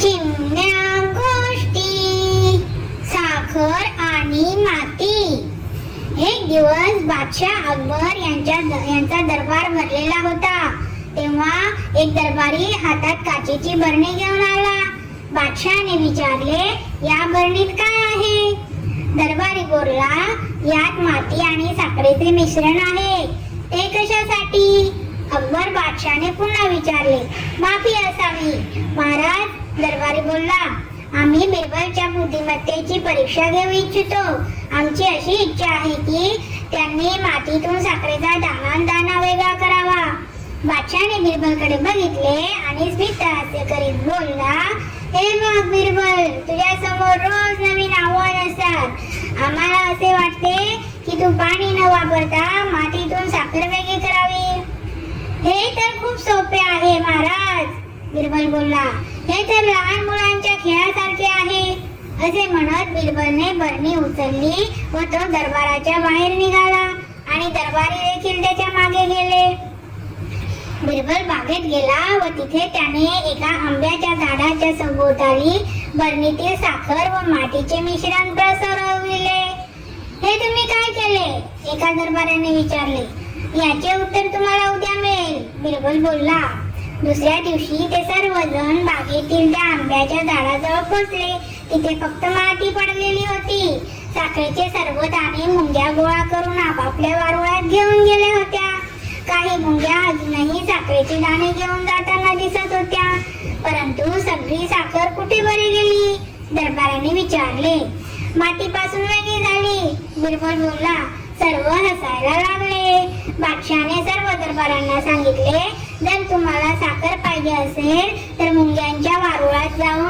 चिमण्या गोष्टी साखर आणि माती. एक दिवस बादशाह अकबर यांच्या यांचा दरबार भरलेला होता. तेव्हा एक दरबारी हातात काचेची बरणी घेऊन आला. बादशाहने विचारले या बरणीत काय आहे? दरबारी बोलला यात माती आणि साखरेचे मिश्रण आहे. ते कशासाठी? अकबर बादशाहने पुन्हा विचारले माफी असावी. महाराज दरबारी बोलला आम्ही बिरबलच्या बुद्धिमत्तेची परीक्षा घेऊ इच्छितो. आमची अशी इच्छा आहे की त्यांनी मातीतून साखरेचा दाना दाना दाणा वेगळा करावा. बादशाने बिरबलकडे बघितले आणि स्मित हास्य करीत बोलला हे बघ बिरबल तुझ्या समोर रोज नवीन आव्हान असतात. आम्हाला असे वाटते की तू पाणी न वापरता मातीतून साखर वेगळी करावी. हे तर खूप सोपे आहे महाराज बिरबल बोलला. हे तर लहान मुलांच्या खेळासारखे आहे. असे म्हणत बिरबलने बरणी उचलली व तो दरबाराच्या बाहेर निघाला आणि दरबारी देखील त्याच्यामागे गेले. बिरबल बागेत गेला व तिथे त्याने एका आंब्याच्या झाडाच्या सभोवताली बरणीतील साखर व मातीचे मिश्रण प्रसरविले. हे तुम्ही काय केले? एका दरबाराने विचारले. याचे उत्तर तुम्हाला उद्या मिळेल. बिरबल बोलला. दुसऱ्या दिवशी ते सर्वजण बागेतील त्या आंब्याच्या झाडाजवळ पोचले. तिथे फक्त माती पडलेली होती. साखरेचे सर्व दाणे मुंग्या गोळा करून आपापल्या वारुळात घेऊन गेले होत्या. काही मुंग्या अजूनही साखरेचे दाणे घेऊन जाताना दिसत होत्या. परंतु सगळी साखर कुठे बरी गेली? दरबाराने विचारले. मातीपासून वेगळी झाली. बिरबल बोलला सर्व हसायला लागले. बादशाने सर्व दरबारांना सांगितले जर तुम्हाला साखर पाहिजे असेल तर मुंग्यांच्या वारुळात जाऊन